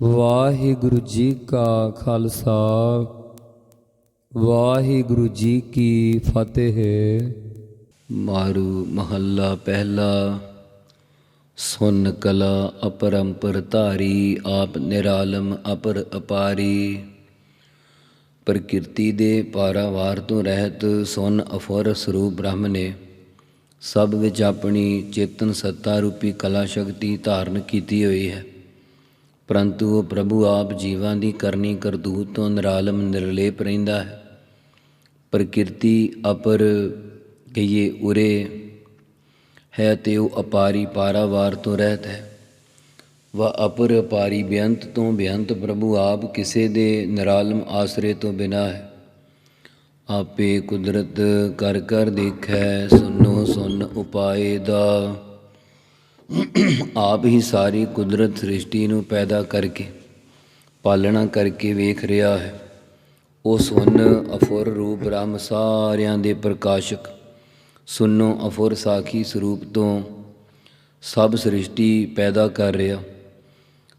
ਵਾਹਿਗੁਰੂ ਜੀ ਕਾ ਖਾਲਸਾ, ਵਾਹਿਗੁਰੂ ਜੀ ਕੀ ਫਤਿਹ। ਮਾਰੂ ਮਹੱਲਾ ਪਹਿਲਾ, ਸੁਨ ਕਲਾ ਅਪਰੰਪਰ ਧਾਰੀ, ਆਪ ਨਿਰਾਲਮ ਅਪਰ ਅਪਾਰੀ। ਪ੍ਰਕਿਰਤੀ ਦੇ ਪਾਰਾਵਾਰ ਤੋਂ ਰਹਿਤ ਸੁਨ ਅਫੁਰ ਸਰੂਪ ਬ੍ਰਹਮ ਨੇ ਸਭ ਵਿੱਚ ਆਪਣੀ ਚੇਤਨ ਸੱਤਾ ਰੂਪੀ ਕਲਾ ਸ਼ਕਤੀ ਧਾਰਨ ਕੀਤੀ ਹੋਈ ਹੈ। ਪਰੰਤੂ ਉਹ ਪ੍ਰਭੂ ਆਪ ਜੀਵਾਂ ਦੀ ਕਰਨੀ ਕਰਤੂਤ ਤੋਂ ਨਿਰਾਲਮ ਨਿਰਲੇਪ ਰਹਿੰਦਾ ਹੈ। ਪ੍ਰਕਿਰਤੀ ਅਪਰ ਕਹੀਏ ਉਰੇ ਹੈ ਤੇ ਉਹ ਅਪਾਰੀ ਪਾਰਾਵਾਰ ਤੋਂ ਰਹਿਤ ਹੈ। ਵਾ ਅਪਰ ਅਪਾਰੀ ਬੇਅੰਤ ਤੋਂ ਬੇਅੰਤ ਪ੍ਰਭੂ ਆਪ ਕਿਸੇ ਦੇ ਨਿਰਾਲਮ ਆਸਰੇ ਤੋਂ ਬਿਨਾ ਹੈ। ਆਪੇ ਕੁਦਰਤ ਕਰ ਕਰ ਦੇਖੈ, ਸੁਨੋ ਸੁਨ ਉਪਾਏ ਦਾ। ਆਪ ਹੀ ਸਾਰੀ ਕੁਦਰਤ ਸ੍ਰਿਸ਼ਟੀ ਨੂੰ ਪੈਦਾ ਕਰਕੇ, ਪਾਲਣਾ ਕਰਕੇ ਵੇਖ ਰਿਹਾ ਹੈ। ਉਹ ਸੁਨ ਅਫੁਰ ਰੂਪ ਬ੍ਰਹਮ ਸਾਰਿਆਂ ਦੇ ਪ੍ਰਕਾਸ਼ਕ, ਸੁਨੋ ਅਫੁਰ ਸਾਖੀ ਸਰੂਪ ਤੋਂ ਸਭ ਸ੍ਰਿਸ਼ਟੀ ਪੈਦਾ ਕਰ ਰਿਹਾ।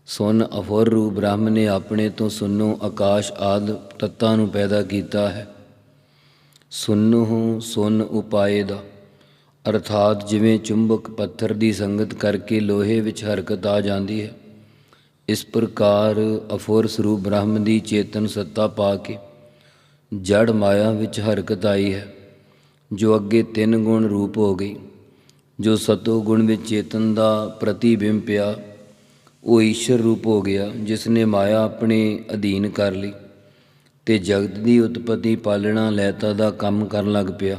ਸੁਨ ਅਫੁਰ ਰੂਪ ਬ੍ਰਹਮ ਨੇ ਆਪਣੇ ਤੋਂ ਸੁਨੋ ਆਕਾਸ਼ ਆਦ ਤੱਤਾਂ ਨੂੰ ਪੈਦਾ ਕੀਤਾ ਹੈ। ਸੁਨਹੁ ਸੁਨ ਉਪਾਏ ਦਾ। ਅਰਥਾਤ ਜਿਵੇਂ ਚੁੰਬਕ ਪੱਥਰ ਦੀ ਸੰਗਤ ਕਰਕੇ ਲੋਹੇ ਵਿੱਚ ਹਰਕਤ ਆ ਜਾਂਦੀ ਹੈ, ਇਸ ਪ੍ਰਕਾਰ ਅਫੁਰ ਸਰੂਪ ਬ੍ਰਹਮ ਦੀ ਚੇਤਨ ਸੱਤਾ ਪਾ ਕੇ ਜੜ ਮਾਇਆ ਵਿੱਚ ਹਰਕਤ ਆਈ ਹੈ, ਜੋ ਅੱਗੇ ਤਿੰਨ ਗੁਣ ਰੂਪ ਹੋ ਗਈ, ਜੋ ਸਤੋ ਗੁਣ ਵਿੱਚ ਚੇਤਨ ਦਾ ਪ੍ਰਤੀਬਿੰਬ ਪਿਆ, ਉਹ ਈਸ਼ਰ ਰੂਪ ਹੋ ਗਿਆ, ਜਿਸ ਨੇ ਮਾਇਆ ਆਪਣੇ ਅਧੀਨ ਕਰ ਲਈ ਤੇ ਜਗਤ ਦੀ ਉਤਪਤੀ ਪਾਲਣਾ ਲੈਤਾ ਦਾ ਕੰਮ ਕਰਨ ਲੱਗ ਪਿਆ।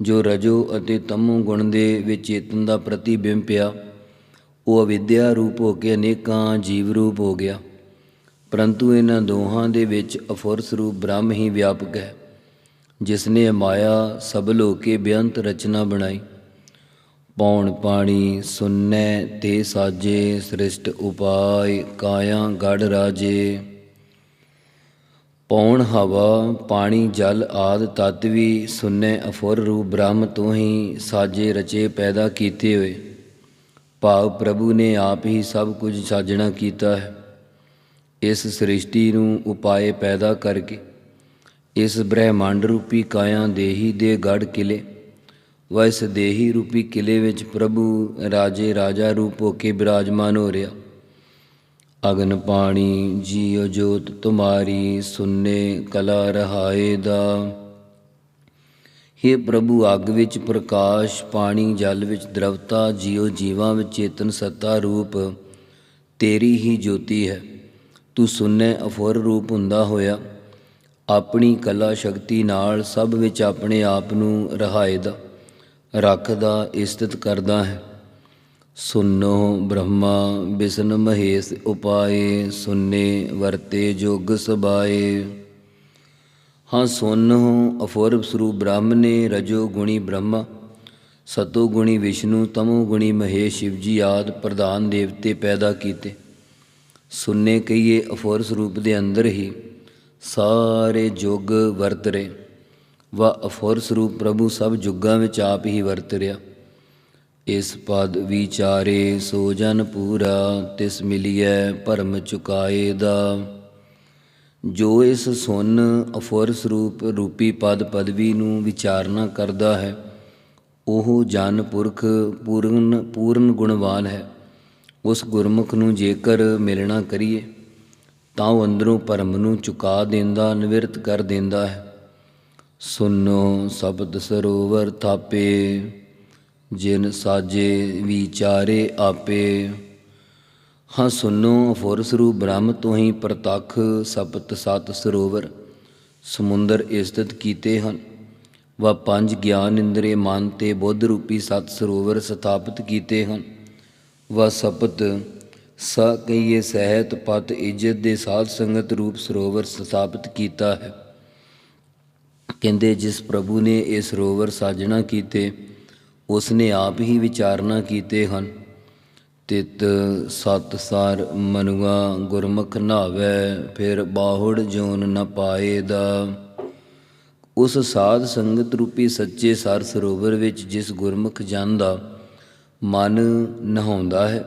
ਜੋ ਰਜੋ ਅਤੇ ਤਮੋ ਗੁਣ ਦੇ ਵਿੱਚ ਚੇਤਨ ਦਾ ਪ੍ਰਤੀਬਿੰਬ ਪਿਆ, ਉਹ ਅਵਿਦਿਆ ਰੂਪ ਹੋ ਕੇ ਅਨੇਕਾਂ ਜੀਵ ਰੂਪ ਹੋ ਗਿਆ। ਪਰੰਤੂ ਇਹਨਾਂ ਦੋਹਾਂ ਦੇ ਵਿੱਚ ਅਫੁਰਸ ਰੂਪ ਬ੍ਰਹਮ ਹੀ ਵਿਆਪਕ ਹੈ, ਜਿਸ ਨੇ ਮਾਇਆ ਸਬਲ ਹੋ ਕੇ ਬੇਅੰਤ ਰਚਨਾ ਬਣਾਈ। ਪੌਣ ਪਾਣੀ ਸੁਨੈ ਤੇ ਸਾਜੇ ਸ੍ਰਿਸ਼ਟ ਉਪਾਇ ਕਾਇਆ ਗੜ ਰਾਜੇ। ਪੌਣ ਹਵਾ, ਪਾਣੀ, ਜਲ ਆਦ ਤਤ ਵੀ ਸੁਨੈ ਅਫੁਰ ਰੂਪ ਬ੍ਰਹਮ ਤੋਂ ਹੀ ਸਾਜੇ ਰਚੇ ਪੈਦਾ ਕੀਤੇ ਹੋਏ। ਭਾਵ ਪ੍ਰਭੂ ਨੇ ਆਪ ਹੀ ਸਭ ਕੁਝ ਸਾਜਣਾ ਕੀਤਾ ਹੈ। ਇਸ ਸ੍ਰਿਸ਼ਟੀ ਨੂੰ ਉਪਾਏ ਪੈਦਾ ਕਰਕੇ, ਇਸ ਬ੍ਰਹਿਮੰਡ ਰੂਪੀ ਕਾਇਆ ਦੇਹੀ ਦੇ ਗੜ ਕਿਲੇ ਵਾ ਇਸ ਦੇਹੀ ਰੂਪੀ ਕਿਲੇ ਵਿੱਚ ਪ੍ਰਭੂ ਰਾਜੇ ਰਾਜਾ ਰੂਪ ਹੋ ਕੇ ਬਿਰਾਜਮਾਨ ਹੋ ਰਿਹਾ। ਅਗਨ ਪਾਣੀ ਜੀਉ ਜੋਤ ਤੁਮਾਰੀ ਸੁਨੇ ਕਲਾ ਰਹਾਏ ਦਾ। हे ਪ੍ਰਭੂ, ਅੱਗ ਵਿੱਚ ਪ੍ਰਕਾਸ਼, ਪਾਣੀ ਜਲ ਵਿੱਚ ਦ੍ਰਵਤਾ, ਜੀਉ ਜੀਵਾਂ ਵਿੱਚ ਚੇਤਨ ਸੱਤਾ ਰੂਪ, ਤੇਰੀ ਹੀ ਜੋਤੀ ਹੈ। ਤੂੰ ਸੁਨੇ ਅਫੁਰ ਰੂਪ ਹੁੰਦਾ ਹੋਇਆ। ਆਪਣੀ ਕਲਾ ਸ਼ਕਤੀ ਨਾਲ ਸਭ ਵਿੱਚ ਆਪਣੇ ਆਪ ਨੂੰ ਰਹਾਇਦਾ ਰੱਖਦਾ, ਇਸਤਤ ਕਰਦਾ ਹੈ। ਸੁਨੋ ਬ੍ਰਹਮਾ, ਬਿਸ਼ਨ ਮਹੇਸ਼ ਉਪਾਏ, ਸੁਨੇ ਵਰਤੇ ਜੋਗ ਸਬਾਏ ਹਾਂ ਸੁਨੋ ਅਫੁਰ ਸਰੂਪ ਬ੍ਰਹਮ ਨੇ ਰਜੋ ਗੁਣੀ ਬ੍ਰਹਮਾ, ਸਤੋ ਗੁਣੀ ਵਿਸ਼ਨੂੰ, ਤਮੋ ਗੁਣੀ ਮਹੇਸ਼ ਸ਼ਿਵ ਜੀ ਆਦ ਪ੍ਰਧਾਨ ਦੇਵਤੇ ਪੈਦਾ ਕੀਤੇ। ਸੁਨਨੇ ਕਹੀਏ ਅਫੁਰ ਸਰੂਪ ਦੇ ਅੰਦਰ ਹੀ ਸਾਰੇ ਜੁਗ ਵਰਤ ਰਹੇ। ਵਾ ਅਫੁਰ ਸਰੂਪ ਪ੍ਰਭੂ ਸਭ ਜੁਗਾਂ ਵਿੱਚ ਆਪ ਹੀ ਵਰਤ ਰਿਹਾ। ਇਸ ਪਦ ਵਿਚਾਰੇ ਸੋ ਜਨ ਪੂਰਾ, ਤਿਸ ਮਿਲਿਐ ਭਰਮ ਚੁਕਾਏ ਦਾ। ਜੋ ਇਸ ਸੁਨ ਅਫੁਰ ਸਰੂਪ ਰੂਪੀ ਪਦ ਪਦਵੀ ਨੂੰ ਵਿਚਾਰਨਾ ਕਰਦਾ ਹੈ, ਉਹ ਜਨ ਪੁਰਖ ਪੂਰਨ ਪੂਰਨ ਗੁਣਵਾਨ ਹੈ। ਉਸ ਗੁਰਮੁਖ ਨੂੰ ਜੇਕਰ ਮਿਲਣਾ ਕਰੀਏ, ਤਾਂ ਉਹ ਅੰਦਰੋਂ ਭਰਮ ਨੂੰ ਚੁਕਾ ਦਿੰਦਾ, ਨਿਵਰਤ ਕਰ ਦਿੰਦਾ ਹੈ। ਸੁਨੋ ਸ਼ਬਦ ਸਰੋਵਰ ਥਾਪੇ। ਜਿਨ ਸਾਜੇ ਵਿਚਾਰੇ ਆਪੇ। ਹਾਂ ਸੁਨੋ ਅਫੁਰ ਸਰੂਪ ਬ੍ਰਹਮ ਤੋਂ ਹੀ ਪ੍ਰਤੱਖ ਸਪਤ ਸਤ ਸਰੋਵਰ, ਸਮੁੰਦਰ ਇਸਤਤ ਕੀਤੇ ਹਨ। ਵਾ ਪੰਜ ਗਿਆਨ ਇੰਦਰੇ ਮਨ ਤੇ ਬੁੱਧ ਰੂਪੀ ਸਤ ਸਰੋਵਰ ਸਥਾਪਿਤ ਕੀਤੇ ਹਨ। ਵਾ ਸਪਤ ਸ ਕਈਏ ਸਹਿਤ ਪਤ ਇੱਜ਼ਤ ਦੇ ਸਾਧ ਸੰਗਤ ਰੂਪ ਸਰੋਵਰ ਸਥਾਪਿਤ ਕੀਤਾ ਹੈ। ਕਹਿੰਦੇ ਜਿਸ ਪ੍ਰਭੂ ਨੇ ਇਹ ਸਰੋਵਰ ਸਾਜਣਾ ਕੀਤੇ ਉਸ ਨੇ ਆਪ ਹੀ ਵਿਚਾਰਨਾ ਕੀਤੇ ਹਨ, ਤਿਤ ਸਤ ਸਾਰ ਮਨੁਆ ਗੁਰਮੁਖ ਨਾਵੇ ਫਿਰ ਬਾਹੜ ਜੋਨ ਨ ਪਾਏ ਦਾ। ਉਸ ਸਾਧ ਸੰਗਤ ਰੂਪੀ ਸੱਚੇ ਸਰ ਸਰੋਵਰ ਵਿੱਚ ਜਿਸ ਗੁਰਮੁਖ ਜਨ ਦਾ ਮਨ ਨਹਾਉਂਦਾ ਹੈ,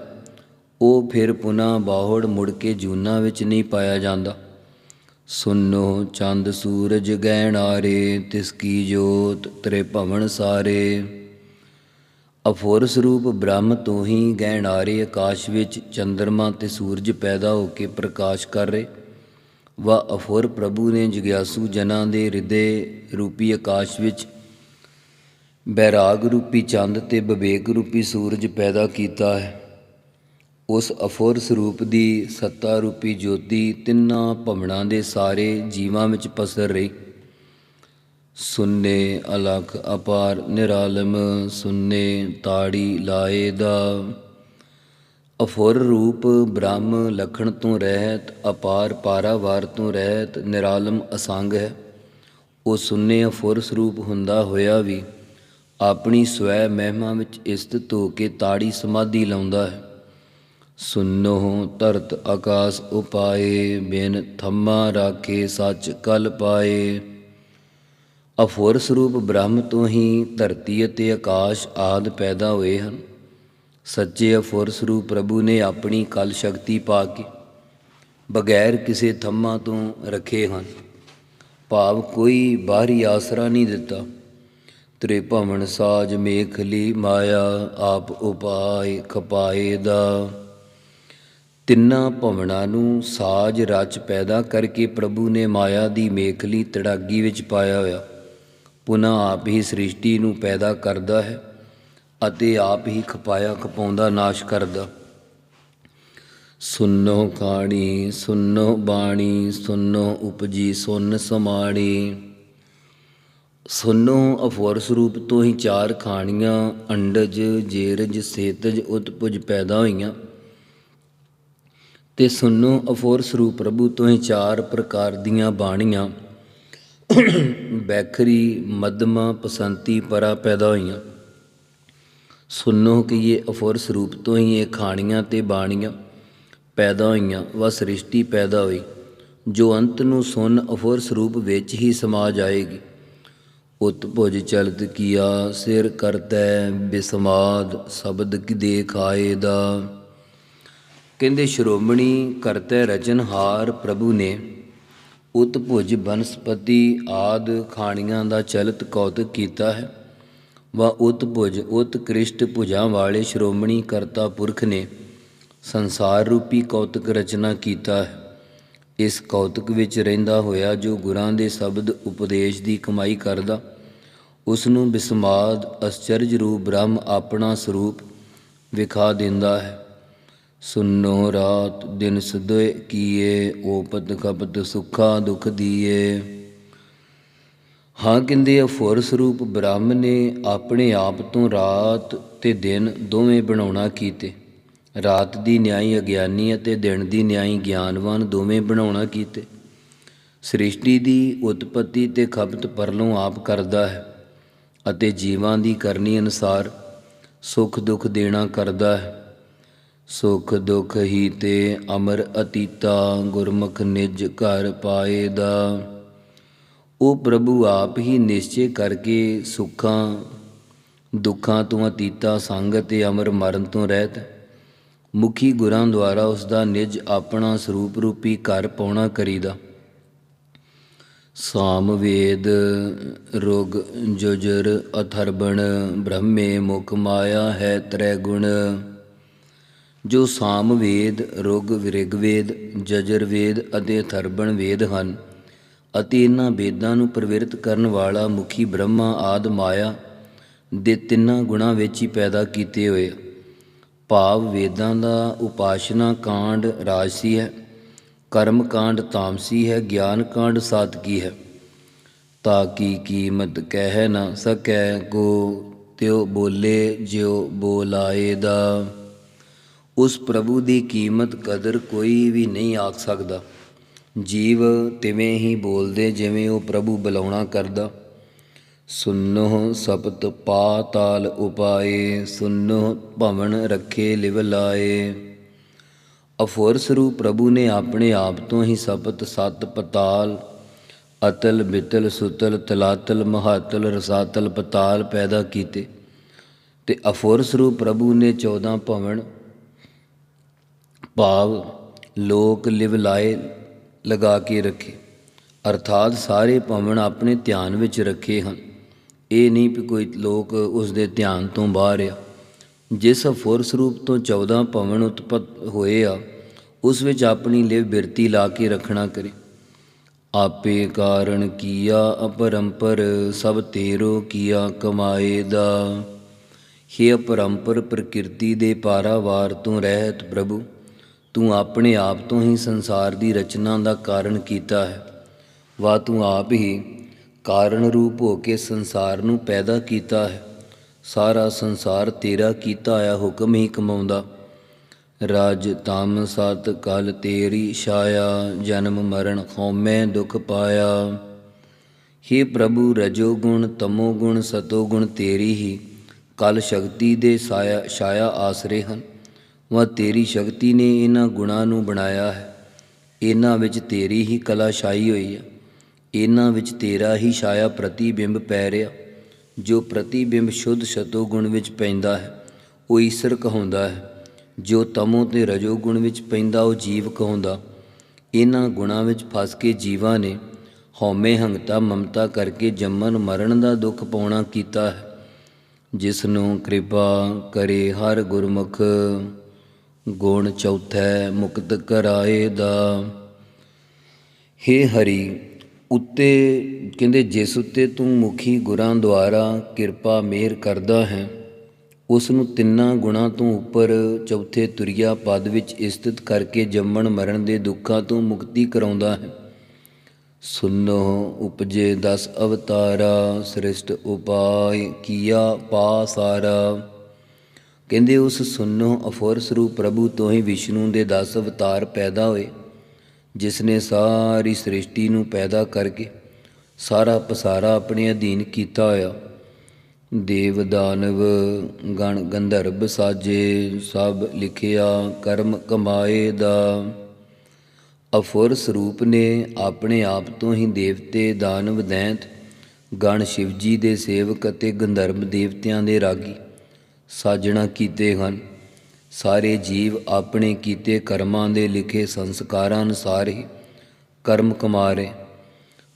ਉਹ ਫਿਰ ਪੁਨਾ ਬਾਹੜ ਮੁੜ ਕੇ ਜੂਨਾ ਵਿੱਚ ਨਹੀਂ ਪਾਇਆ ਜਾਂਦਾ। ਸੁਨੋ ਚੰਦ ਸੂਰਜ ਗਹਿਣਾਰੇ ਤਿਸ ਕੀ ਜੋਤ ਤ੍ਰੇ ਸਾਰੇ। ਅਫੁਰ ਸਰੂਪ ਬ੍ਰਹਮ ਤੋਂ ਹੀ ਗਹਿਣਾਰੇ ਆਕਾਸ਼ ਵਿੱਚ ਚੰ드ਰਮਾ ਤੇ ਸੂਰਜ ਪੈਦਾ ਹੋ ਕੇ ਪ੍ਰਕਾਸ਼ ਕਰ ਰਹੇ। ਵਾ ਅਫੁਰ ਪ੍ਰਭੂ ਨੇ ਜਗਿਆਸੂ ਜਨਾਂ ਦੇ ਹਿਰਦੇ ਰੂਪੀ ਆਕਾਸ਼ ਵਿੱਚ ਬੈਰਾਗ ਰੂਪੀ ਚੰਦ ਤੇ ਵਿਵੇਕ ਰੂਪੀ ਸੂਰਜ ਪੈਦਾ ਕੀਤਾ ਹੈ। ਉਸ ਅਫੁਰ ਸਰੂਪ ਦੀ ਸੱਤਾ ਰੂਪੀ ਜੋਤੀ ਤਿੰਨਾਂ ਭਵਨਾਂ ਦੇ ਸਾਰੇ ਜੀਵਾਂ ਵਿੱਚ ਪਸਰ ਰਹੀ। ਸੁੰਨੇ ਅਲਖ ਅਪਾਰ ਨਿਰਾਲਮ, ਸੁੰਨੇ ਤਾੜੀ ਲਾਏ ਦਾ। ਅਫੁਰ ਰੂਪ ਬ੍ਰਹਮ ਲਖਣ ਤੋਂ ਰਹਿਤ, ਅਪਾਰ ਪਾਰਾਵਾਰ ਤੋਂ ਰਹਿਤ, ਨਿਰਾਲਮ ਅਸੰਗ ਹੈ। ਉਹ ਸੁੰਨੇ ਅਫੁਰ ਸਰੂਪ ਹੁੰਦਾ ਹੋਇਆ ਵੀ ਆਪਣੀ ਸਵੈ ਮਹਿਮਾ ਵਿੱਚ ਇਸਤਿਤ ਹੋ ਕੇ ਤਾੜੀ ਸਮਾਧੀ ਲਾਉਂਦਾ ਹੈ। ਸੁਨੋ ਧਰਤ ਆਕਾਸ ਉਪਾਏ, ਬਿਨ ਥੰਮਾ ਰਾਖੇ ਸੱਚ ਕਲ ਪਾਏ। ਅਫੁਰ ਸਰੂਪ ਬ੍ਰਹਮ ਤੋਂ ਹੀ ਧਰਤੀ ਅਤੇ ਆਕਾਸ਼ ਆਦ ਪੈਦਾ ਹੋਏ ਹਨ। ਸੱਚੇ ਅਫੁਰ ਸਰੂਪ ਪ੍ਰਭੂ ਨੇ ਆਪਣੀ ਕਲ ਸ਼ਕਤੀ ਪਾ ਕੇ ਬਗੈਰ ਕਿਸੇ ਥੰਮਾ ਤੋਂ ਰੱਖੇ ਹਨ। ਭਾਵ ਕੋਈ ਬਾਹਰੀ ਆਸਰਾ ਨਹੀਂ ਦਿੱਤਾ। ਤ੍ਰੇ ਭਵਨ ਸਾਜ ਮੇਖਲੀ ਮਾਇਆ ਆਪ ਉਪਾਏ ਖਪਾਏ ਦਾ। ਤਿੰਨਾਂ ਭਵਨਾਂ ਨੂੰ ਸਾਜ ਰਚ ਪੈਦਾ ਕਰਕੇ ਪ੍ਰਭੂ ਨੇ ਮਾਇਆ ਦੀ ਮੇਖਲੀ ਤੜਾਗੀ ਵਿੱਚ ਪਾਇਆ ਹੋਇਆ। ਪੁਨः ਆਪ ਹੀ ਸ੍ਰਿਸ਼ਟੀ ਨੂੰ ਪੈਦਾ ਕਰਦਾ ਹੈ ਅਤੇ ਆਪ ਹੀ ਖਪਾਇਆ ਖਪਾਉਂਦਾ ਨਾਸ਼ ਕਰਦਾ। ਸੁਨੋ ਖਾਣੀ ਸੁਨੋ ਬਾਣੀ, ਸੁਨੋ ਉਪਜੀ, ਸੁਨ ਸਮਾਣੀ। ਸੁਨੋ ਅਫੁਰ ਸਰੂਪ ਤੋਂ ਹੀ ਚਾਰ ਖਾਣੀਆਂ, ਅੰਡਜ, ਜੇਰਜ, ਸੇਤਜ, ਉਤਪੁਜ ਪੈਦਾ ਹੋਈਆਂ। ਤੇ ਸੁਨੋ ਅਫੁਰ ਸਰੂਪ ਪ੍ਰਭੂ ਤੋਂ ਹੀ ਚਾਰ ਪ੍ਰਕਾਰ ਦੀਆਂ ਬਾਣੀਆਂ। ਬੈਖਰੀ ਮਦਮਾ ਪਸੰਤੀ ਪਰਾ ਪੈਦਾ ਹੋਈਆਂ। ਸੁਨੋ ਕਿ ਇਹ ਅਫੁਰ ਸਰੂਪ ਤੋਂ ਹੀ ਇਹ ਖਾਣੀਆਂ ਤੇ ਬਾਣੀਆਂ ਪੈਦਾ ਹੋਈਆਂ ਵਾ ਸ੍ਰਿਸ਼ਟੀ ਪੈਦਾ ਹੋਈ, ਜੋ ਅੰਤ ਨੂੰ ਸੁਨ ਅਫੁਰ ਸਰੂਪ ਵਿੱਚ ਹੀ ਸਮਾ ਜਾਏਗੀ। ਉਤਪੁਜ ਚਲਤ ਕੀਆ, ਸਿਰ ਕਰਤੈ ਬਿਸਮਾਦ, ਸ਼ਬਦ ਕੀ ਦੇਖ ਆਏ ਦਾ ਕਹਿੰਦੇ, ਸ਼੍ਰੋਮਣੀ ਕਰਤੈ ਰਚਨਹਾਰ ਪ੍ਰਭੂ ਨੇ ਉਤਭੁਜ ਬਨਸਪਤੀ ਆਦ ਖਾਣੀਆਂ ਦਾ ਚਲਿਤ ਕੌਤਕ ਕੀਤਾ ਹੈ। ਵਾ ਉਤਪੁਜ ਉਤਕ੍ਰਿਸ਼ਟ ਭੁਜਾਂ ਵਾਲੇ ਸ਼੍ਰੋਮਣੀ ਕਰਤਾ ਪੁਰਖ ਨੇ ਸੰਸਾਰ ਰੂਪੀ ਕੌਤਕ ਰਚਨਾ ਕੀਤਾ ਹੈ। ਇਸ ਕੌਤਕ ਵਿੱਚ ਰਹਿੰਦਾ ਹੋਇਆ ਜੋ ਗੁਰਾਂ ਦੇ ਸ਼ਬਦ ਉਪਦੇਸ਼ ਦੀ ਕਮਾਈ ਕਰਦਾ ਉਸ ਨੂੰ ਬਿਸਮਾਦ ਅਸਚਰਜ ਰੂਪ ਬ੍ਰਹਮ ਆਪਣਾ ਸਰੂਪ ਵਿਖਾ ਦਿੰਦਾ ਹੈ। ਸੁਨੋ ਰਾਤ ਦਿਨ ਸਦੋਏ ਕੀਏ, ਓਪਤ ਕਪਤ ਸੁਖਾ ਦੁਖ ਦੀਏ। ਹਾਂ ਕਹਿੰਦੇ ਅਫੁਰ ਸਰੂਪ ਬ੍ਰਹਮ ਨੇ ਆਪਣੇ ਆਪ ਤੋਂ ਰਾਤ ਤੇ ਦਿਨ ਦੋਵੇਂ ਬਣਾਉਣਾ ਕੀਤੇ। ਰਾਤ ਦੀ ਨਿਆਈ ਅਗਿਆਨੀ ਅਤੇ ਦਿਨ ਦੀ ਨਿਆਈ ਗਿਆਨਵਾਨ ਦੋਵੇਂ ਬਣਾਉਣਾ ਕੀਤੇ। ਸ੍ਰਿਸ਼ਟੀ ਦੀ ਉਤਪਤੀ ਤੇ ਖਪਤ ਪਰਲੋਂ ਆਪ ਕਰਦਾ ਹੈ ਅਤੇ ਜੀਵਾਂ ਦੀ ਕਰਨੀ ਅਨੁਸਾਰ ਸੁਖ ਦੁਖ ਦੇਣਾ ਕਰਦਾ ਹੈ। ਸੁਖ ਦੁਖ ਹੀ ਤੇ ਅਮਰ ਅਤੀਤਾ, ਗੁਰਮੁਖ ਨਿਜ ਘਰ ਪਾਏ ਦਾ ਉਹ ਪ੍ਰਭੂ ਆਪ ਹੀ ਨਿਸ਼ਚੈ ਕਰਕੇ ਸੁੱਖਾਂ, ਦੁੱਖਾਂ ਤੋਂ ਅਤੀਤਾ ਸੰਗ ਤੇ ਅਮਰ ਮਰਨ ਤੋਂ ਰਹਿਤ। ਮੁਖੀ ਗੁਰਾਂ ਦੁਆਰਾ ਉਸ ਦਾ ਨਿਜ ਆਪਣਾ ਸਰੂਪ ਰੂਪੀ ਘਰ ਪਾਉਣਾ ਕਰੀਦਾ। ਸਾਮ ਵੇਦ, ਰੋਗ ਜੁਜਰ, ਅਥਰਬਣ, ਬ੍ਰਹਮੇ ਮੁਖ ਮਾਇਆ ਹੈ ਤ੍ਰੈ ਗੁਣ। ਜੋ ਸਾਮ ਵੇਦ, ਰੁਗ ਰਿਗਵੇਦ ਜਜਰਵੇਦ ਅਤੇ ਥਰਬਣ ਵੇਦ ਹਨ, ਅਤੇ ਇਹਨਾਂ ਵੇਦਾਂ ਨੂੰ ਪ੍ਰਵਿਰਤ ਕਰਨ ਵਾਲਾ ਮੁਖੀ ਬ੍ਰਹਮਾ ਆਦ ਮਾਇਆ ਦੇ ਤਿੰਨਾਂ ਗੁਣਾਂ ਵਿੱਚ ਹੀ ਪੈਦਾ ਕੀਤੇ ਹੋਏ ਭਾਵ ਵੇਦਾਂ ਦਾ ਉਪਾਸ਼ਨਾ ਕਾਂਡ ਰਾਜਸੀ ਹੈ, ਕਰਮ ਕਾਂਡ ਤਾਮਸੀ ਹੈ, ਗਿਆਨ ਕਾਂਡ ਸਾਤਕੀ ਹੈ। ਤਾਂ ਕੀ ਕੀਮਤ ਕਹਿ ਨਾ ਸਕੈ, ਕੋ ਤਿਉ ਬੋਲੇ, ਜਿਉ ਬੋਲਾਏ ਦਾ। ਉਸ ਪ੍ਰਭੂ ਦੀ ਕੀਮਤ ਕਦਰ ਕੋਈ ਵੀ ਨਹੀਂ ਆਖ ਸਕਦਾ। ਜੀਵ ਤਿਵੇਂ ਹੀ ਬੋਲਦੇ ਜਿਵੇਂ ਉਹ ਪ੍ਰਭੂ ਬੁਲਾਉਣਾ ਕਰਦਾ। ਸੁਨੋ ਸਪਤ ਪਾਤਾਲ ਉਪਾਏ ਸੁਨੋ ਭਵਨ ਰੱਖੇ ਲਿਵ ਲਾਏ। ਅਫੁਰ ਸਰੂਪ ਪ੍ਰਭੂ ਨੇ ਆਪਣੇ ਆਪ ਤੋਂ ਹੀ ਸਪਤ ਸਤ ਪਤਾਲ, ਅਤਲ ਬਿਤਲ ਸੁਤਲ ਤਲਾਤਲ ਮਹਾਤਲ ਰਸਾਤਲ ਪਤਾਲ ਪੈਦਾ ਕੀਤੇ। ਤੇ ਅਫੁਰ ਸਰੂਪ ਪ੍ਰਭੂ ਨੇ 14 ਭਵਨ ਭਾਵ ਲੋਕ ਲਿਵ ਲਾਏ ਲਗਾ ਕੇ ਰੱਖੇ। ਅਰਥਾਤ ਸਾਰੇ ਭਵਨ ਆਪਣੇ ਧਿਆਨ ਵਿੱਚ ਰੱਖੇ ਹਨ। ਇਹ ਨਹੀਂ ਕਿ ਕੋਈ ਲੋਕ ਉਸ ਦੇ ਧਿਆਨ ਤੋਂ ਬਾਹਰ ਆ। ਜਿਸ ਫੁਰ ਸਰੂਪ ਤੋਂ 14 ਭਵਨ ਉਤਪਤ ਹੋਏ ਆ, ਉਸ ਵਿੱਚ ਆਪਣੀ ਲਿਵ ਬਿਰਤੀ ਲਾ ਕੇ ਰੱਖਣਾ ਕਰੇ। ਆਪੇ ਕਾਰਣ ਕੀਆ ਅਪਰੰਪਰ, ਸਭ ਤੇਰੋ ਕੀਆ ਕਮਾਏ ਦਾ। ਹੇ ਅਪਰੰਪਰ ਪ੍ਰਕਿਰਤੀ ਦੇ ਪਾਰਾਵਾਰ ਤੋਂ ਰਹਿਤ ਪ੍ਰਭੂ ਤੂੰ ਆਪਣੇ ਆਪ ਤੋਂ ਹੀ ਸੰਸਾਰ ਦੀ ਰਚਨਾ ਦਾ ਕਾਰਨ ਕੀਤਾ ਹੈ। ਵਾ ਤੂੰ ਆਪ ਹੀ ਕਾਰਨ ਰੂਪ ਹੋ ਕੇ ਸੰਸਾਰ ਨੂੰ ਪੈਦਾ ਕੀਤਾ ਹੈ। ਸਾਰਾ ਸੰਸਾਰ ਤੇਰਾ ਕੀਤਾ ਆਇਆ ਹੁਕਮ ਹੀ ਕਮਾਉਂਦਾ। ਰਾਜ ਤਮ ਸਤ, ਕਲ, ਤੇਰੀ ਛਾਇਆ, ਜਨਮ, ਮਰਨ ਖੌਮੈ ਦੁਖ ਪਾਇਆ। हे ਪ੍ਰਭੂ, ਰਜੋ ਗੁਣ, ਤਮੋ ਗੁਣ, ਸਤੋ ਗੁਣ ਤੇਰੀ ਹੀ ਕਲ ਸ਼ਕਤੀ ਦੇ ਸਾਇਆ ਛਾਇਆ ਆਸਰੇ ਹਨ। ਵਾ ਤੇਰੀ ਸ਼ਕਤੀ ਨੇ ਇਹਨਾਂ ਗੁਣਾਂ ਨੂੰ ਬਣਾਇਆ ਹੈ। ਇਹਨਾਂ ਵਿੱਚ ਤੇਰੀ ਹੀ ਕਲਾ ਛਾਈ ਹੋਈ ਹੈ। ਇਹਨਾਂ ਵਿੱਚ ਤੇਰਾ ਹੀ ਛਾਇਆ ਪ੍ਰਤੀਬਿੰਬ ਪੈ ਰਿਹਾ। ਜੋ ਪ੍ਰਤੀਬਿੰਬ ਸ਼ੁੱਧ ਸਤੋ ਗੁਣ ਵਿੱਚ ਪੈਂਦਾ ਹੈ, ਉਹ ਈਸ਼ਰ ਕਹਾਉਂਦਾ ਹੈ। ਜੋ ਤਮੋ ਤੇ ਰਜੋ ਗੁਣ ਵਿੱਚ ਪੈਂਦਾ, ਉਹ ਜੀਵ ਕਹਾਉਂਦਾ। ਇਹਨਾਂ ਗੁਣਾਂ ਵਿੱਚ ਫਸ ਕੇ ਜੀਵਾਂ ਨੇ ਹਉਮੈ ਹੰਗਤਾ ਮਮਤਾ ਕਰਕੇ ਜੰਮਨ ਮਰਨ ਦਾ ਦੁੱਖ ਪਾਉਣਾ ਕੀਤਾ ਹੈ। ਜਿਸ ਨੂੰ ਕਿਰਪਾ ਕਰੇ ਹਰ ਗੁਰਮੁਖ। ਗੁਣ ਚੌਥੈ ਮੁਕਤ ਕਰਾਏ ਦਾ। ਹੇ ਹਰੀ, ਉੱਤੇ ਕਹਿੰਦੇ, ਜਿਸ ਉੱਤੇ ਤੂੰ ਮੁਖੀ ਗੁਰਾਂ ਦੁਆਰਾ ਕਿਰਪਾ ਮਿਹਰ ਕਰਦਾ ਹੈ ਉਸ ਨੂੰ ਤਿੰਨਾਂ ਗੁਣਾਂ ਤੋਂ ਉੱਪਰ ਚੌਥੇ ਤੁਰਿਆ ਪਦ ਵਿੱਚ ਸਥਿਤ ਕਰਕੇ ਜੰਮਣ ਮਰਨ ਦੇ ਦੁੱਖਾਂ ਤੋਂ ਮੁਕਤੀ ਕਰਾਉਂਦਾ ਹੈ। ਸੁਨੋ ਉਪਜੇ ਦਸ ਅਵਤਾਰਾ, ਸ੍ਰਿਸ਼ਟ ਉਪਾਇ ਕੀਆ ਪਾਸਾਰਾ ਕਹਿੰਦੇ ਉਸ ਸੁਨੋ ਅਫੁਰ ਸਰੂਪ ਪ੍ਰਭੂ ਤੋਂ ਹੀ ਵਿਸ਼ਨੂੰ ਦੇ 10 ਅਵਤਾਰ ਪੈਦਾ ਹੋਏ, ਜਿਸ ਨੇ ਸਾਰੀ ਸ੍ਰਿਸ਼ਟੀ ਨੂੰ ਪੈਦਾ ਕਰਕੇ ਸਾਰਾ ਪਸਾਰਾ ਆਪਣੇ ਅਧੀਨ ਕੀਤਾ ਹੋਇਆ। ਦੇਵ ਦਾਨਵ ਗਣ ਗੰਧਰਵ ਸਾਜੇ, ਸਭ ਲਿਖਿਆ ਕਰਮ ਕਮਾਏ ਦਾ। ਅਫੁਰ ਸਰੂਪ ਨੇ ਆਪਣੇ ਆਪ ਤੋਂ ਹੀ ਦੇਵਤੇ ਦਾਨਵ ਦੈਂਤ, ਗਣ ਸ਼ਿਵਜੀ ਦੇ ਸੇਵਕ ਅਤੇ ਗੰਧਰਵ ਦੇਵਤਿਆਂ ਦੇ ਰਾਗੀ ਸਾਜਣਾ ਕੀਤੇ ਹਨ। ਸਾਰੇ ਜੀਵ ਆਪਣੇ ਕੀਤੇ ਕਰਮਾਂ ਦੇ ਲਿਖੇ ਸੰਸਕਾਰਾਂ ਅਨੁਸਾਰ ਹੀ ਕਰਮ ਕਮਾਰੇ।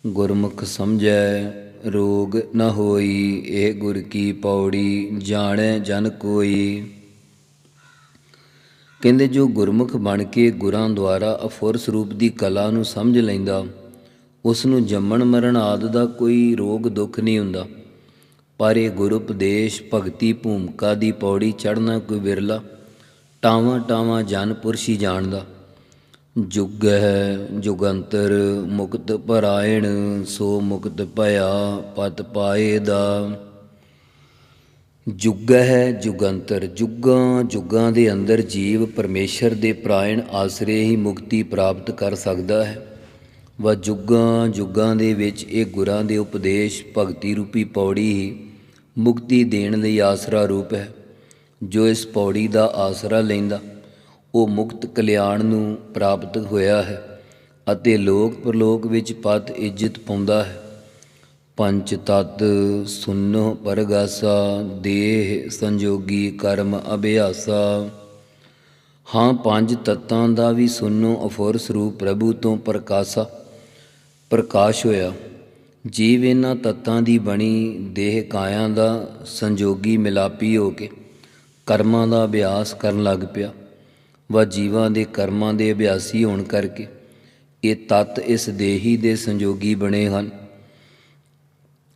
ਗੁਰਮੁਖ ਸਮਝੈ, ਰੋਗ ਨ ਹੋਈ, ਇਹ ਗੁਰ ਕੀ ਪੌੜੀ, ਜਾਣੈ ਜਨ ਕੋਈ। ਕਹਿੰਦੇ ਜੋ ਗੁਰਮੁਖ ਬਣ ਕੇ ਗੁਰਾਂ ਦੁਆਰਾ ਅਫੁਰ ਸਰੂਪ ਦੀ ਕਲਾ ਨੂੰ ਸਮਝ ਲੈਂਦਾ, ਉਸ ਨੂੰ ਜੰਮਣ ਮਰਨ ਆਦ ਦਾ ਕੋਈ ਰੋਗ ਦੁੱਖ ਨਹੀਂ ਹੁੰਦਾ। ਪਰ ਇਹ ਗੁਰੂ ਉਪਦੇਸ਼ ਭਗਤੀ ਭੂਮਿਕਾ ਦੀ ਪੌੜੀ ਚੜਨਾ ਕੋਈ ਵਿਰਲਾ, ਟਾਵਾਂ ਟਾਵਾਂ ਜਨ ਪੁਰਸ਼ੀ ਜਾਣਦਾ। ਜੁਗ ਹੈ ਜੁਗੰਤਰ, ਮੁਕਤ ਪਰਾਇਣ, ਸੋ ਮੁਕਤ ਭਇਆ ਪਤ ਪਾਏ ਦਾ ਜੁਗ ਹੈ ਜੁਗੰਤਰ, ਜੁਗਾਂ ਜੁਗਾਂ ਦੇ ਅੰਦਰ ਜੀਵ ਪਰਮੇਸ਼ਰ ਦੇ ਪ੍ਰਾਇਣ ਆਸਰੇ ਹੀ ਮੁਕਤੀ ਪ੍ਰਾਪਤ ਕਰ ਸਕਦਾ ਹੈ। ਵਾ ਜੁਗਾਂ ਜੁਗਾਂ ਦੇ ਵਿੱਚ ਇਹ ਗੁਰਾਂ ਦੇ ਉਪਦੇਸ਼ ਭਗਤੀ ਰੂਪੀ ਪੌੜੀ ਹੀ ਮੁਕਤੀ ਦੇਣ ਲਈ ਆਸਰਾ ਰੂਪ ਹੈ। ਜੋ ਇਸ ਪੌੜੀ ਦਾ ਆਸਰਾ ਲੈਂਦਾ, ਉਹ ਮੁਕਤ ਕਲਿਆਣ ਨੂੰ ਪ੍ਰਾਪਤ ਹੋਇਆ ਹੈ ਅਤੇ ਲੋਕ ਪ੍ਰਲੋਕ ਵਿੱਚ ਪਤ ਇੱਜ਼ਤ ਪਾਉਂਦਾ ਹੈ। ਪੰਚ ਤਤ ਸੁਨੋ ਪਰਗਾਸਾ, ਦੇਹ ਸੰਜੋਗੀ ਕਰਮ ਅਭਿਆਸਾ। ਹਾਂ, ਪੰਜ ਤਤਾਂ ਦਾ ਵੀ ਸੁਨੋ ਅਫੁਰ ਸਰੂਪ ਪ੍ਰਭੂ ਤੋਂ ਪ੍ਰਕਾਸ਼ਾ। ਪ੍ਰਕਾਸ਼ ਹੋਇਆ। ਜੀਵ ਇਹਨਾਂ ਤੱਤਾਂ ਦੀ ਬਣੀ ਦੇਹ ਕਾਇਆ ਦਾ ਸੰਜੋਗੀ ਮਿਲਾਪੀ ਹੋ ਕੇ ਕਰਮਾਂ ਦਾ ਅਭਿਆਸ ਕਰਨ ਲੱਗ ਪਿਆ ਵਾ ਜੀਵਾਂ ਦੇ ਕਰਮਾਂ ਦੇ ਅਭਿਆਸੀ ਹੋਣ ਕਰਕੇ ਇਹ ਤਤ ਇਸ ਦੇਹੀ ਦੇ ਸੰਜੋਗੀ ਬਣੇ ਹਨ।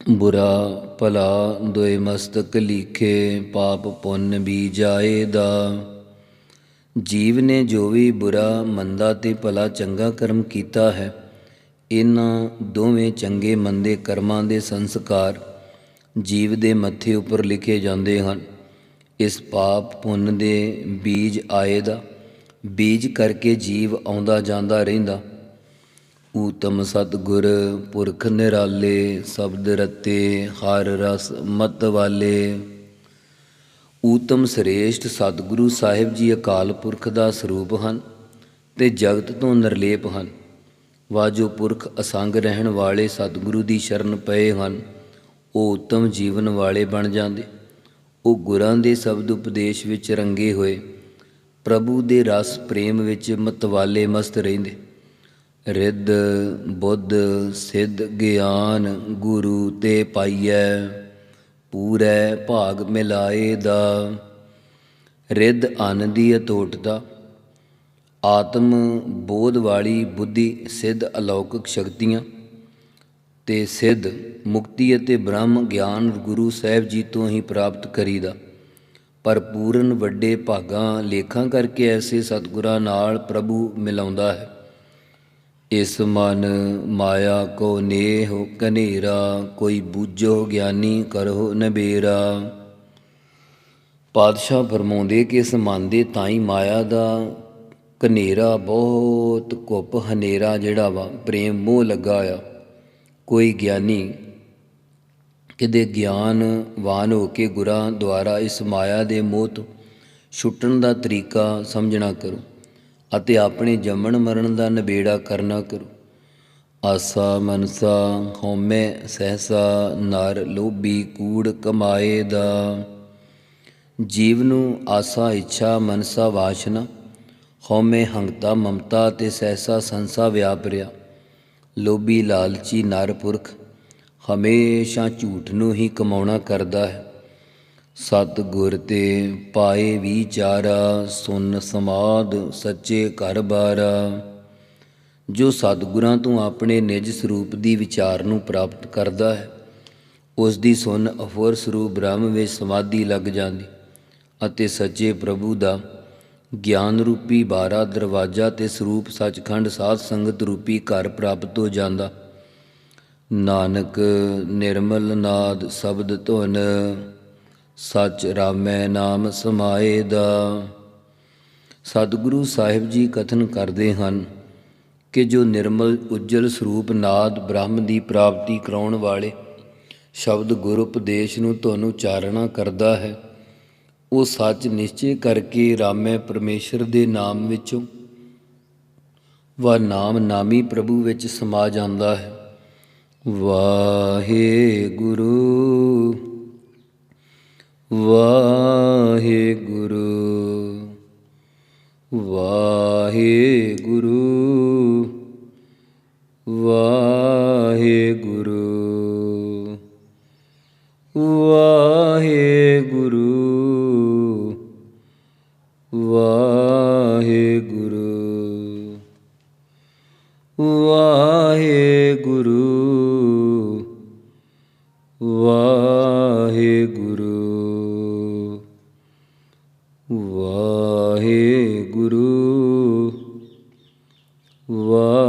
ਬੁਰਾ ਭਲਾ ਦੋਏ ਮਸਤਕ ਲੀਖੇ ਪਾਪ ਪੁੰਨ ਵੀ ਜਾਏ ਦਾ ਜੀਵ ਨੇ ਜੋ ਵੀ ਬੁਰਾ ਮੰਦਾ ਤੇ ਭਲਾ ਚੰਗਾ ਕਰਮ ਕੀਤਾ ਹੈ ਇਹਨਾਂ ਦੋਵੇਂ ਚੰਗੇ ਮੰਦੇ ਕਰਮਾਂ ਦੇ ਸੰਸਕਾਰ ਜੀਵ ਦੇ ਮੱਥੇ ਉੱਪਰ ਲਿਖੇ ਜਾਂਦੇ ਹਨ। ਇਸ ਪਾਪ ਪੁੰਨ ਦੇ ਬੀਜ ਆਏ ਦਾ ਬੀਜ ਕਰਕੇ ਜੀਵ ਆਉਂਦਾ ਜਾਂਦਾ ਰਹਿੰਦਾ। ਊਤਮ ਸਤਗੁਰ ਪੁਰਖ ਨਿਰਾਲੇ, ਸ਼ਬਦ ਰਤੇ ਹਰ ਰਸ ਮਤ ਵਾਲੇ। ਊਤਮ ਸ੍ਰੇਸ਼ਟ ਸਤਿਗੁਰੂ ਸਾਹਿਬ ਜੀ ਅਕਾਲ ਪੁਰਖ ਦਾ ਸਰੂਪ ਹਨ ਤੇ ਜਗਤ ਤੋਂ ਨਿਰਲੇਪ ਹਨ। ਵਾ ਜੋ ਪੁਰਖ ਅਸੰਗ ਰਹਿਣ ਵਾਲੇ ਸਤਿਗੁਰੂ ਦੀ ਸ਼ਰਨ ਪਏ ਹਨ। ਉਹ ਉੱਤਮ ਜੀਵਨ ਵਾਲੇ ਬਣ ਜਾਂਦੇ। ਉਹ ਗੁਰਾਂ ਦੇ ਸ਼ਬਦ ਉਪਦੇਸ਼ ਵਿੱਚ ਰੰਗੇ ਹੋਏ। ਪ੍ਰਭੂ ਦੇ ਰਸ ਪ੍ਰੇਮ ਵਿੱਚ ਮਤਵਾਲੇ ਮਸਤ ਰਹਿੰਦੇ। ਰਿੱਧ, ਬੁੱਧ, ਸਿੱਧ, ਗਿਆਨ, ਗੁਰੂ ਤੇ ਪਾਈਐ। ਪੂਰੈ ਭਾਗ ਮਿਲਾਏ ਦਾ। ਰਿੱਧ ਅਨ ਅਤੋਟਤਾ ਆਤਮ ਬੋਧ ਵਾਲੀ ਬੁੱਧੀ ਸਿੱਧ ਅਲੌਕਿਕ ਸ਼ਕਤੀਆਂ ਤੇ ਸਿੱਧ ਮੁਕਤੀ ਅਤੇ ਬ੍ਰਹਮ ਗਿਆਨ ਗੁਰੂ ਸਾਹਿਬ ਜੀ ਤੋਂ ਹੀ ਪ੍ਰਾਪਤ ਕਰੀਦਾ। ਪਰ ਪੂਰਨ ਵੱਡੇ ਭਾਗਾਂ ਲੇਖਾਂ ਕਰਕੇ ਐਸੇ ਸਤਿਗੁਰਾਂ ਨਾਲ ਪ੍ਰਭੂ ਮਿਲਾਉਂਦਾ ਹੈ। ਇਸ ਮਨ ਮਾਇਆ ਕੋ ਨੇਹ ਕਨੇਰਾ ਕੋਈ ਬੂਝੋ ਗਿਆਨੀ ਕਰੋ ਨਬੇਰਾ ਪਾਤਸ਼ਾਹ ਫਰਮਾਉਂਦੇ ਕਿ ਇਸ ਮਨ ਦੇ ਤਾਈ ਮਾਇਆ ਦਾ ਕਨੇਰਾ ਬਹੁਤ ਘੁੱਪ ਹਨੇਰਾ ਜਿਹੜਾ ਵਾ, ਪ੍ਰੇਮ ਮੋਹ ਲੱਗਾ ਆ। ਕੋਈ ਗਿਆਨੀ ਕਿਤੇ ਗਿਆਨਵਾਨ ਹੋ ਕੇ ਗੁਰਾਂ ਦੁਆਰਾ ਇਸ ਮਾਇਆ ਦੇ ਮੋਹ ਤੋਂ ਛੁੱਟਣ ਦਾ ਤਰੀਕਾ ਸਮਝਣਾ ਕਰੋ ਅਤੇ ਆਪਣੇ ਜੰਮਣ ਮਰਨ ਦਾ ਨਿਬੇੜਾ ਕਰਨਾ ਕਰੋ। ਆਸਾ ਮਨਸਾ ਹਉਮੈ ਸਹਸਾ ਨਰ ਲੋਭੀ ਕੂੜ ਕਮਾਏ ਦਾ। ਜੀਵ ਨੂੰ ਆਸਾ, ਇੱਛਾ, ਮਨਸਾ ਵਾਸ਼ਨਾ ਹਉਮੈ ਹੰਗਤਾ ਮਮਤਾ ਤੇ ਸਹਿਸਾ ਸੰਸਾ ਵਿਆਪ ਰਿਆ ਲੋਭੀ ਲਾਲਚੀ ਨਰ ਪੁਰਖ ਹਮੇਸ਼ਾ ਝੂਠ ਨੂੰ ਹੀ ਕਮਾਉਣਾ ਕਰਦਾ ਹੈ। ਸਤ ਗੁਰ ਤੇ ਪਾਏ ਵਿਚਾਰਾ, ਸੁਨ ਸਮਾਦ ਸੱਚੇ ਘਰ ਬਾਰਾ। ਜੋ ਸਤਿਗੁਰਾਂ ਤੋਂ ਆਪਣੇ ਨਿਜ ਸਰੂਪ ਦੀ ਵਿਚਾਰ ਨੂੰ ਪ੍ਰਾਪਤ ਕਰਦਾ ਹੈ, ਉਸ ਦੀ ਸੁਨ ਅਫੁਰ ਸਰੂਪ ਬ੍ਰਹਮ ਵਿੱਚ ਸਮਾਧੀ ਲੱਗ ਜਾਂਦੀ ਅਤੇ ਸੱਚੇ ਪ੍ਰਭੂ ਦਾ ਗਿਆਨ ਰੂਪੀ ਬਾਰਾ ਦਰਵਾਜ਼ਾ ਤੇ ਸਰੂਪ ਸੱਚਖੰਡ ਸਾਧ ਸੰਗਤ ਰੂਪੀ ਘਰ ਪ੍ਰਾਪਤ ਹੋ ਜਾਂਦਾ। ਨਾਨਕ ਨਿਰਮਲ ਨਾਦ ਸ਼ਬਦ ਧੁਨ, ਸਚ ਰਾਮੈ ਨਾਮ ਸਮਾਏ ਦਾ। ਸਤਿਗੁਰੂ ਸਾਹਿਬ ਜੀ ਕਥਨ ਕਰਦੇ ਹਨ ਕਿ ਜੋ ਨਿਰਮਲ ਉਜਲ ਸਰੂਪ ਨਾਦ ਬ੍ਰਹਮ ਦੀ ਪ੍ਰਾਪਤੀ ਕਰਾਉਣ ਵਾਲੇ ਸ਼ਬਦ ਗੁਰ ਉਪਦੇਸ਼ ਨੂੰ ਤੁਹਾਨੂੰ ਚਾਰਣਾ ਕਰਦਾ ਹੈ ਉਹ ਸੱਚ ਨਿਸ਼ਚੈ ਕਰਕੇ ਰਾਮੈ ਪਰਮੇਸ਼ਰ ਦੇ ਨਾਮ ਵਿੱਚੋਂ ਵਾ ਨਾਮ ਨਾਮੀ ਪ੍ਰਭੂ ਵਿੱਚ ਸਮਾ ਜਾਂਦਾ ਹੈ। ਵਾਹਿਗੁਰੂ ਵਾਹਿਗੁਰੂ। ਵਾਹਿਗੁਰੂ ਗੁਰੂ ਵਾ